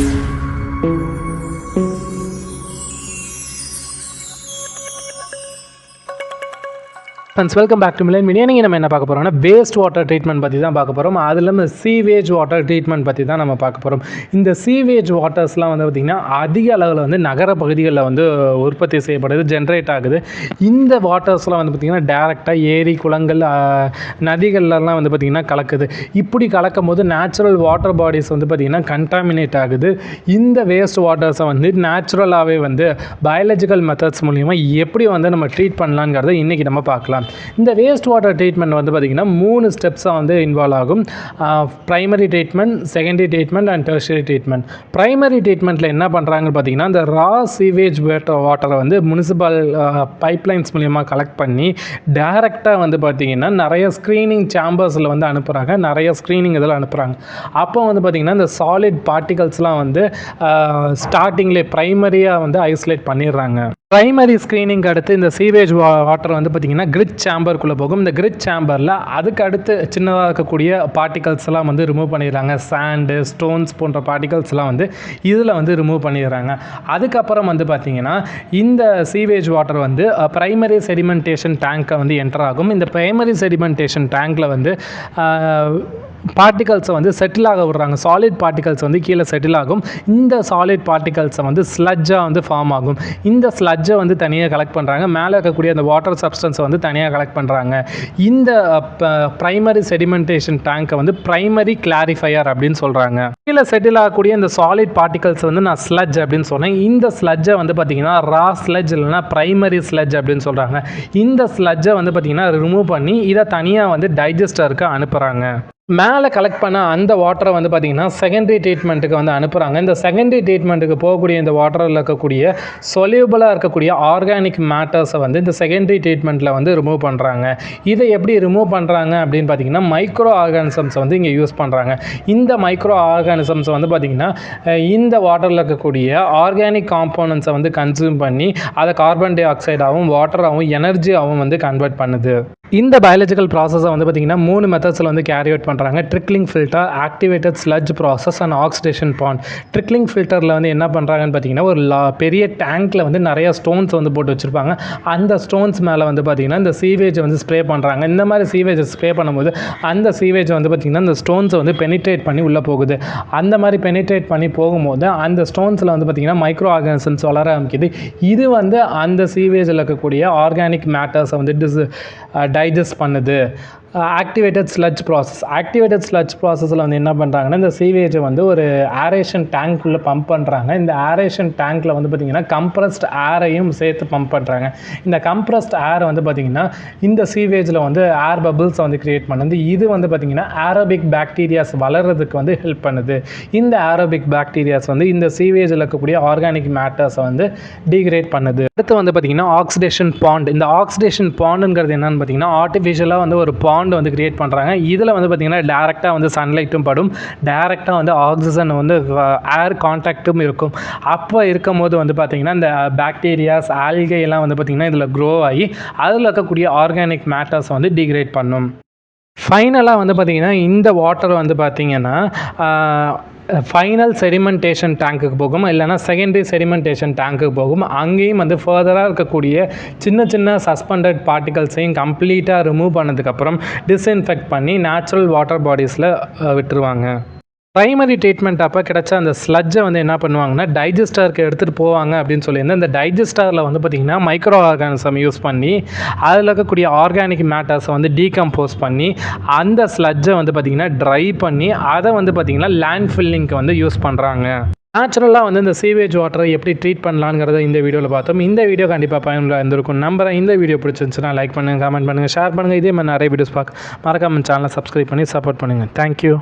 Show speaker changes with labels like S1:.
S1: ます。friends welcome back to Milan media நீங்கள் நம்ம என்ன பார்க்க போகிறோம்னா வேஸ்ட் வாட்டர் ட்ரீட்மெண்ட் பற்றி தான் பார்க்க போகிறோம் அது இல்லாமல் சீவேஜ் வாட்டர் ட்ரீட்மெண்ட் பற்றி தான் நம்ம பார்க்க போகிறோம் இந்த சீவேஜ் வாட்டர்ஸ்லாம் வந்து பார்த்திங்கன்னா அதிக அளவில் வந்து நகர பகுதிகளில் வந்து உற்பத்தி செய்யப்படுது ஜென்ரேட் ஆகுது. இந்த வாட்டர்ஸ்லாம் வந்து பார்த்திங்கன்னா டேரெக்டாக ஏரி குளங்கள் நதிகள்லாம் வந்து பார்த்திங்கன்னா கலக்குது. இப்படி கலக்கும் போது நேச்சுரல் வாட்டர் பாடிஸ் வந்து பார்த்திங்கன்னா கண்டாமினேட் ஆகுது. இந்த வேஸ்ட் வாட்டர்ஸை வந்து நேச்சுரலாகவே வந்து பயாலஜிக்கல் மெத்தட்ஸ் மூலிமா எப்படி வந்து நம்ம ட்ரீட் பண்ணலாங்கிறத இன்றைக்கி நம்ம பார்க்கலாம். இந்த வேஸ்ட் வாட்டர் ட்ரீட்மெண்ட் வந்து பார்த்திங்கன்னா மூணு ஸ்டெப்ஸாக வந்து இன்வால்வ் ஆகும். Primary treatment secondary treatment and tertiary treatment primary ட்ரீட்மெண்ட்டில் என்ன பண்ணுறாங்கன்னு பார்த்தீங்கன்னா இந்த ரா சீவேஜ் வாட்டர் வாட்டரை வந்து முனிசிபல் பைப்லைன்ஸ் மூலியமாக கலெக்ட் பண்ணி டைரெக்டாக வந்து பார்த்திங்கன்னா நிறைய ஸ்க்ரீனிங் சேம்பர்ஸில் வந்து அனுப்புகிறாங்க நிறைய ஸ்க்ரீனிங் இதில் அனுப்புகிறாங்க அப்போ வந்து பார்த்திங்கன்னா இந்த சாலிட் பார்ட்டிகல்ஸ்லாம் வந்து ஸ்டார்டிங்லேயே ப்ரைமரியாக வந்து ஐசோலேட் பண்ணிடுறாங்க. ப்ரைமரி ஸ்க்ரீனிங் அடுத்து இந்த சீவேஜ் வா வாட்டர் வந்து பார்த்திங்கன்னா கிரிட் சேம்பருக்குள்ளே போகும். இந்த கிரிட் சேம்பரில் அதுக்கு அடுத்து சின்னதாக இருக்கக்கூடிய பார்ட்டிகல்ஸ் எல்லாம் வந்து ரிமூவ் பண்ணிடுறாங்க. சாண்டு ஸ்டோன்ஸ் போன்ற பார்ட்டிகல்ஸ் எல்லாம் வந்து இதில் வந்து ரிமூவ் பண்ணிடுறாங்க. அதுக்கப்புறம் வந்து பார்த்திங்கன்னா இந்த சீவேஜ் வாட்டர் வந்து ப்ரைமரி செடிமெண்டேஷன் டேங்க்கை வந்து என்டர் ஆகும். இந்த ப்ரைமரி செடிமெண்டேஷன் டேங்க்கில் வந்து பார்ட்டிகல்ஸை வந்து செட்டில் ஆக விடுறாங்க. சாலிட் பார்ட்டிகல்ஸ் வந்து கீழே செட்டில் ஆகும். இந்த சாலிட் பார்ட்டிகல்ஸை வந்து ஸ்லட்ஜாக வந்து ஃபார்ம் ஆகும். இந்த ஸ்லட்ஜை வந்து தனியாக கலெக்ட் பண்ணுறாங்க மேலே இருக்கக்கூடிய அந்த வாட்டர் சப்ஸ்டன்ஸை வந்து தனியாக கலெக்ட் பண்ணுறாங்க இந்த ப்ரைமரி செடிமெண்டேஷன் டேங்க்கை வந்து ப்ரைமரி கிளாரிஃபையர் அப்படின்னு சொல்கிறாங்க கீழே செட்டில் ஆகக்கூடிய இந்த சாலிட் பார்ட்டிகல்ஸ் வந்து நான் ஸ்லட்ஜ் அப்படின்னு சொன்னேன். இந்த ஸ்லட்ஜை வந்து பார்த்தீங்கன்னா ரா ஸ்லட்ஜ் இல்லைன்னா ப்ரைமரி ஸ்லட்ஜ் அப்படின்னு சொல்கிறாங்க இந்த ஸ்லட்ஜை வந்து பார்த்தீங்கன்னா ரிமூவ் பண்ணி இதை தனியாக வந்து டைஜஸ்டருக்கு அனுப்புகிறாங்க மேலே கலெக்ட் பண்ண அந்த வாட்டரை வந்து பார்த்திங்கன்னா செகண்டரி ட்ரீட்மெண்ட்டுக்கு வந்து அனுப்புகிறாங்க இந்த செகண்டரி ட்ரீட்மெண்ட்டுக்கு போகக்கூடிய இந்த வாட்டரில் இருக்கக்கூடிய சொலியூபிளாக இருக்கக்கூடிய ஆர்கானிக் மேட்டர்ஸை வந்து இந்த செகண்டரி ட்ரீட்மெண்ட்டில் வந்து ரிமூவ் பண்ணுறாங்க இதை எப்படி ரிமூவ் பண்ணுறாங்க அப்படின்னு பார்த்தீங்கன்னா மைக்ரோ ஆர்கானிசம்ஸ் வந்து இங்கே யூஸ் பண்ணுறாங்க இந்த மைக்ரோ ஆர்கானிசம்ஸ் வந்து பார்த்திங்கன்னா இந்த வாட்டரில் இருக்கக்கூடிய ஆர்கானிக் காம்போனன்ட்ஸை வந்து கன்சியூம் பண்ணி அதை கார்பன் டை ஆக்சைடாகவும் வாட்டராகவும் எனர்ஜியாகவும் வந்து கன்வெர்ட் பண்ணுது. இந்த பயாலஜிக்கல் ப்ராசஸை வந்து பார்த்திங்கன்னா மூணு மெத்தட்ஸில் வந்து கேரி அவுட் பண்ணுறாங்க trickling filter activated sludge process and oxidation pond trickling ஃபில்டரில் வந்து என்ன பண்ணுறாங்கன்னு பார்த்தீங்கன்னா ஒரு லா பெரிய டேங்க்கில் வந்து நிறையா ஸ்டோன்ஸ் வந்து போட்டு வச்சுருப்பாங்க. அந்த ஸ்டோன்ஸ் மேலே வந்து பார்த்திங்கன்னா இந்த சீவேஜை வந்து ஸ்ப்ரே பண்ணுறாங்க இந்த மாதிரி சீவேஜை ஸ்ப்ரே பண்ணும்போது அந்த சீவேஜ் வந்து பார்த்திங்கன்னா இந்த ஸ்டோன்ஸை வந்து பெனிட்ரேட் பண்ணி உள்ளே போகுது. அந்த மாதிரி பெனிட்ரேட் பண்ணி போகும்போது அந்த ஸ்டோன்ஸில் வந்து பார்த்திங்கன்னா மைக்ரோ ஆர்கானிசம்ஸ் வளர ஆரம்பிக்குது. இது வந்து அந்த சீவேஜில் இருக்கக்கூடிய ஆர்கானிக் மேட்டர்ஸை வந்து டிஸ் டைஜஸ்ட் பண்ணுது. Activated sludge process activated sludge ப்ராசஸில் வந்து என்ன பண்ணுறாங்கன்னா இந்த சீவேஜை வந்து ஒரு ஆரேஷன் டேங்க்குள்ளே பம்ப் பண்ணுறாங்க இந்த ஆரேஷன் டேங்க்கில் வந்து பார்த்திங்கன்னா கம்ப்ரஸ்ட் ஏரையும் சேர்த்து பம்ப் பண்ணுறாங்க இந்த கம்ப்ரஸ்ட் ஏர் வந்து பார்த்திங்கன்னா இந்த சீவேஜில் வந்து ஏர் பபிள்ஸை வந்து க்ரியேட் பண்ணுது. இது வந்து பார்த்திங்கன்னா ஆரோபிக் பாக்டீரியாஸ் வளர்கிறதுக்கு வந்து ஹெல்ப் பண்ணுது. இந்த ஆரோபிக் பாக்டீரியாஸ் வந்து இந்த சீவேஜில் இருக்கக்கூடிய ஆர்கானிக் மேட்டர்ஸை வந்து டீக்ரேட் பண்ணுது. அடுத்து வந்து பார்த்திங்கன்னா ஆக்சிடேஷன் பாண்ட் இந்த ஆக்சிடேஷன் பாண்டுங்கிறது என்னென்னு பார்த்தீங்கன்னா ஆர்டிஃபிஷியலாக வந்து ஒரு பாண்ட் வந்து கிரியேட் பண்ணுறாங்க இதில் வந்து பார்த்திங்கன்னா டேரெக்டாக வந்து சன்லைட்டும் படும். டேரெக்டாக வந்து ஆக்சிஜன் வந்து ஏர் கான்டாக்ட்டும் இருக்கும். அப்போ இருக்கும் போது வந்து பார்த்திங்கன்னா இந்த பாக்டீரியாஸ் ஆல்கை எல்லாம் வந்து பார்த்திங்கன்னா இதில் க்ரோ ஆகி அதில் இருக்கக்கூடிய ஆர்கானிக் மேட்டர்ஸ் வந்து டிகிரேட் பண்ணும். ஃபைனலாக வந்து பார்த்திங்கன்னா இந்த வாட்டர் வந்து பார்த்திங்கன்னா ஃபைனல் செடிமெண்டேஷன் டேங்க்குக்கு போகும். இல்லைனா செகண்டரி செடிமெண்டேஷன் டேங்க்குக்கு போகும். அங்கேயும் வந்து ஃபர்தராக இருக்கக்கூடிய சின்ன சின்ன சஸ்பெண்டட் பார்ட்டிகல்ஸையும் கம்ப்ளீட்டாக ரிமூவ் பண்ணதுக்கப்புறம் டிஸ்இன்ஃபெக்ட் பண்ணி நேச்சுரல் வாட்டர் பாடிஸில் விட்டுருவாங்க. ப்ரைமரி ட்ரீட்மெண்ட் அப்போ கிடைச்ச அந்த ஸ்லட்ஜை வந்து என்ன பண்ணுவாங்கன்னா டைஜஸ்டருக்கு எடுத்துகிட்டு போவாங்க அப்படின்னு சொல்லியிருந்தேன் இந்த டைஜஸ்டரில் வந்து பார்த்திங்கன்னா மைக்ரோ ஆர்கானிசம் யூஸ் பண்ணி அதில் இருக்கக்கூடிய ஆர்கானிக் மேட்டர்ஸை வந்து டீகம்போஸ் பண்ணி அந்த ஸ்லட்ஜை வந்து பார்த்திங்கன்னா ட்ரை பண்ணி அதை வந்து பார்த்திங்கன்னா லேண்ட் ஃபில்லிங்க்கு வந்து யூஸ் பண்ணுறாங்க நேச்சுரலாக வந்து இந்த சீவேஜ் வாட்டரை எப்படி ட்ரீட் பண்ணலாங்கிறத இந்த வீடியோவில் பார்த்தோம். இந்த வீடியோ கண்டிப்பாக பயனுள்ள இருந்திருக்கும். நம்புறேன் இந்த வீடியோ பிடிச்சிருந்துச்சுன்னா லைக் பண்ணுங்கள் கமெண்ட் பண்ணுங்கள் ஷேர் பண்ணுங்கள் இதே மாதிரி நிறைய வீடியோஸ் பார்க்க மறக்காம சேனலை சப்ஸ்கிரைப் பண்ணி சப்போர்ட் பண்ணுங்கள் தேங்க்யூ